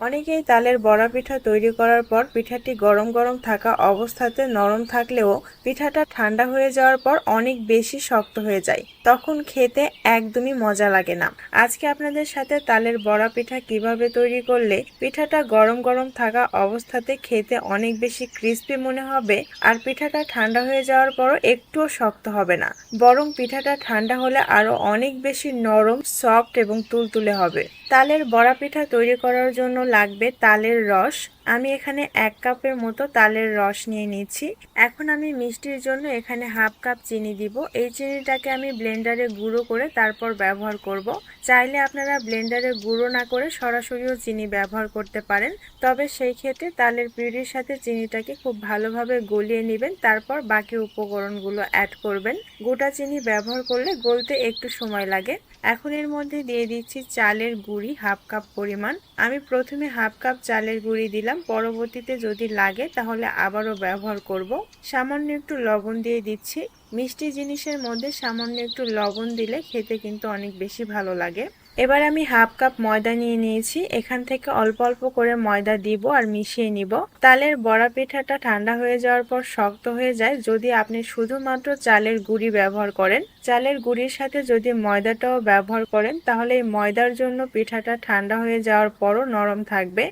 অনেকেই তালের বড়া পিঠা তৈরি করার পর পিঠাটি গরম গরম থাকা অবস্থাতে নরম থাকলেও পিঠাটা ঠান্ডা হয়ে যাওয়ার পর অনেক বেশি শক্ত হয়ে যায়। তখন খেতে একদমই মজা লাগে না। আজকে আপনাদের সাথে তালের বড়া পিঠা কীভাবে তৈরি করলে পিঠাটা গরম গরম থাকা অবস্থাতে খেতে অনেক বেশি ক্রিস্পি মনে হবে আর পিঠাটা ঠান্ডা হয়ে যাওয়ার পরও একটুও শক্ত হবে না। বরং পিঠাটা ঠান্ডা হলে আরও অনেক বেশি নরম, সফট এবং তুলতুলে হবে। তালের বড়া পিঠা তৈরি করার জন্য লাগবে তালের রস। আমি এখানে এক কাপের মতো তালের রস নিয়ে নিচ্ছি। এখন আমি মিষ্টির জন্য এখানে হাফ কাপ চিনি দিব। এই চিনিটাকে আমি ব্লেন্ডারে গুঁড়ো করে তারপর ব্যবহার করব। চাইলে আপনারা ব্লেন্ডারে গুঁড়ো না করে সরাসরিও চিনি ব্যবহার করতে পারেন। তবে সেই ক্ষেত্রে তালের পিউরির সাথে চিনিটাকে খুব ভালোভাবে গলিয়ে নেবেন। তারপর বাকি উপকরণগুলো অ্যাড করবেন। গোটা চিনি ব্যবহার করলে গলতে একটু সময় লাগে। এখন এর মধ্যে দিয়ে দিচ্ছি চালের গুঁড়ি। হাফ কাপ পরিমাণ। আমি প্রথমে হাফ কাপ চালের গুঁড়ি দিলাম। পরবর্তীতে যদি লাগে তাহলে আবারও ব্যবহার করব। সামান্য একটু লবণ দিয়ে দিচ্ছি। মিষ্টি জিনিসের মধ্যে সামান্য একটু লবণ দিলে খেতে কিন্তু অনেক বেশি ভালো লাগে। এবার আমি হাফ কাপ ময়দা নিয়ে নিয়েছি। এখান থেকে অল্প অল্প করে ময়দা দিব আর মিশিয়ে নিব। তালের বড়া পিঠাটা ঠান্ডা হয়ে যাওয়ার পর শক্ত হয়ে যায়। যদি আপনি শুধুমাত্র চালের গুড়ি ব্যবহার করেন, চালের গুঁড়ির সাথে যদি ময়দাটাও ব্যবহার করেন, তাহলে এই ময়দার জন্য পিঠাটা ঠান্ডা হয়ে যাওয়ার পরও নরম থাকবে।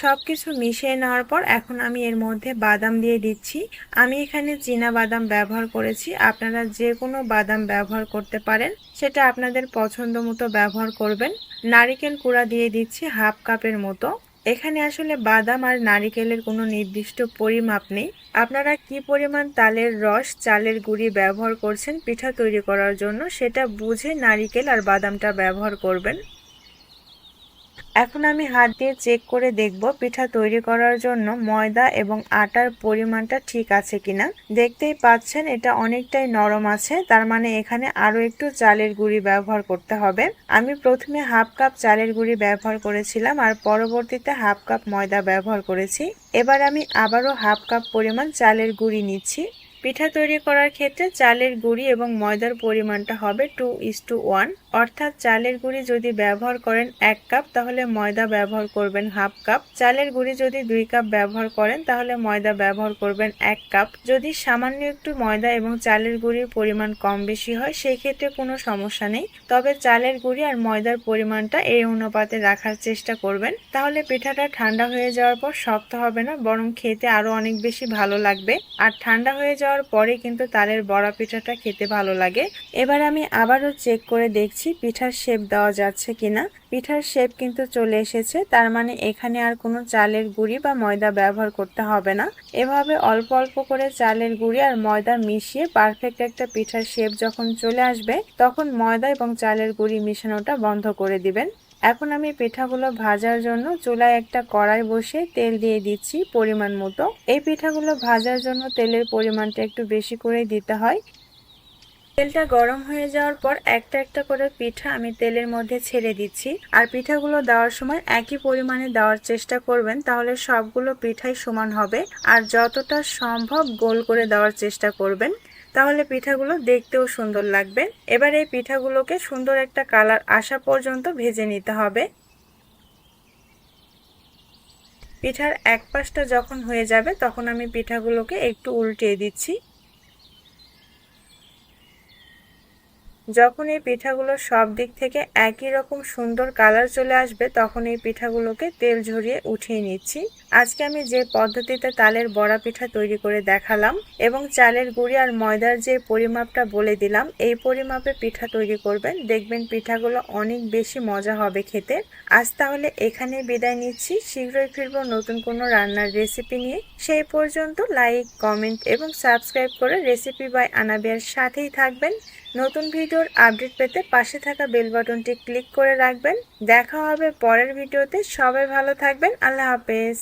সব কিছু মিশিয়ে নেওয়ার পর এখন আমি এর মধ্যে বাদাম দিয়ে দিচ্ছি। আমি এখানে চীনা বাদাম ব্যবহার করেছি। আপনারা যে কোনো বাদাম ব্যবহার করতে পারেন। সেটা আপনাদের পছন্দ মতো ব্যবহার করবেন। নারিকেল কুড়া দিয়ে দিচ্ছি হাফ কাপের মতো। এখানে আসলে বাদাম আর নারিকেলের কোনো নির্দিষ্ট পরিমাপ নেই। আপনারা কি পরিমাণ তালের রস, চালের গুঁড়ি ব্যবহার করছেন পিঠা তৈরি করার জন্য, সেটা বুঝে নারিকেল আর বাদামটা ব্যবহার করবেন। এখন আমি হাত দিয়ে চেক করে দেখব পিঠা তৈরি করার জন্য ময়দা এবং আটার পরিমাণটা ঠিক আছে কিনা। দেখতেই পাচ্ছেন এটা অনেকটাই নরম আছে, তার মানে এখানে আরও একটু চালের গুঁড়ি ব্যবহার করতে হবে। আমি প্রথমে হাফ কাপ চালের গুঁড়ি ব্যবহার করেছিলাম আর পরবর্তীতে হাফ কাপ ময়দা ব্যবহার করেছি। এবার আমি আবারও হাফ কাপ পরিমাণ চালের গুঁড়ি নিচ্ছি। পিঠা তৈরি করার ক্ষেত্রে চালের গুঁড়ি এবং ময়দার পরিমাণটা হবে টু ইস টু ওয়ান। অর্থাৎ চালের গুঁড়ি যদি ব্যবহার করেন এক কাপ, তাহলে ময়দা ব্যবহার করবেন হাফ কাপ। চালের গুঁড়ি যদি দুই কাপ ব্যবহার করেন, তাহলে ময়দা ব্যবহার করবেন এক কাপ। যদি সামান্য একটু ময়দা এবং চালের গুঁড়ির পরিমাণ কম বেশি হয়, সেই ক্ষেত্রে কোনো সমস্যা নেই। তবে চালের গুঁড়ি আর ময়দার পরিমাণটা এই অনুপাতে রাখার চেষ্টা করবেন। তাহলে পিঠাটা ঠান্ডা হয়ে যাওয়ার পর শক্ত হবে না, বরং খেতে আরও অনেক বেশি ভালো লাগবে। আর ঠান্ডা হয়ে যাওয়ার পরে কিন্তু তালের বড়া পিঠাটা খেতে ভালো লাগে। এবার আমি আবারও চেক করে দেখছি পিঠার শেপ দেওয়া যাচ্ছে কিনা। পিঠার শেপ কিন্তু চলে এসেছে, তার মানে এখানে আর কোনো চালের গুঁড়ি বা ময়দা ব্যবহার করতে হবে না। এভাবে অল্প অল্প করে চালের গুঁড়ি আর ময়দা মিশিয়ে পারফেক্ট একটা পিঠার শেপ যখন চলে আসবে, তখন ময়দা এবং চালের গুঁড়ি মিশানোটা বন্ধ করে দিবেন। এখন আমি পিঠাগুলো ভাজার জন্য চুলায় একটা কড়াই বসে তেল দিয়ে দিচ্ছি পরিমাণ মতো। এই পিঠাগুলো ভাজার জন্য তেলের পরিমাণটা একটু বেশি করে দিতে হয়। তেলটা গরম হয়ে যাওয়ার পর একটা একটা করে পিঠা আমি তেলের মধ্যে ছেড়ে দিচ্ছি। আর পিঠাগুলো দেওয়ার সময় একই পরিমাণে দেওয়ার চেষ্টা করবেন, তাহলে সবগুলো পিঠাই সমান হবে। আর যতটা সম্ভব গোল করে দেওয়ার চেষ্টা করবেন, তাহলে পিঠাগুলো দেখতেও সুন্দর লাগবে। এবার এই পিঠাগুলোকে সুন্দর একটা কালার আসা পর্যন্ত ভেজে নিতে হবে। পিঠার এক পাশটা যখন হয়ে যাবে, তখন আমি পিঠাগুলোকে একটু উল্টিয়ে দিচ্ছি। যখন এই পিঠাগুলো সব দিক থেকে একই রকম সুন্দর কালার চলে আসবে, তখন এই পিঠাগুলোকে তেল ঝরিয়ে উঠিয়ে নিচ্ছি। আজকে আমি যে পদ্ধতিতে তালের বড়া পিঠা তৈরি করে দেখালাম এবং চালের গুঁড়ি আর ময়দার যে পরিমাপটা বলে দিলাম, এই পরিমাপে পিঠা তৈরি করবেন। দেখবেন পিঠাগুলো অনেক বেশি মজা হবে খেতে। আজ তাহলে এখানে বিদায় নিচ্ছি। শীঘ্রই ফিরবো নতুন কোনো রান্নার রেসিপি নিয়ে। সেই পর্যন্ত লাইক, কমেন্ট এবং সাবস্ক্রাইব করে রেসিপি বাই আনাবিয়ার সাথেই থাকবেন। নতুন ভিডিওর আপডেট পেতে পাশে থাকা বেল বাটনটি ক্লিক করে রাখবেন। দেখা হবে পরের ভিডিওতে। সবাই ভালো থাকবেন। আল্লাহ হাফেজ।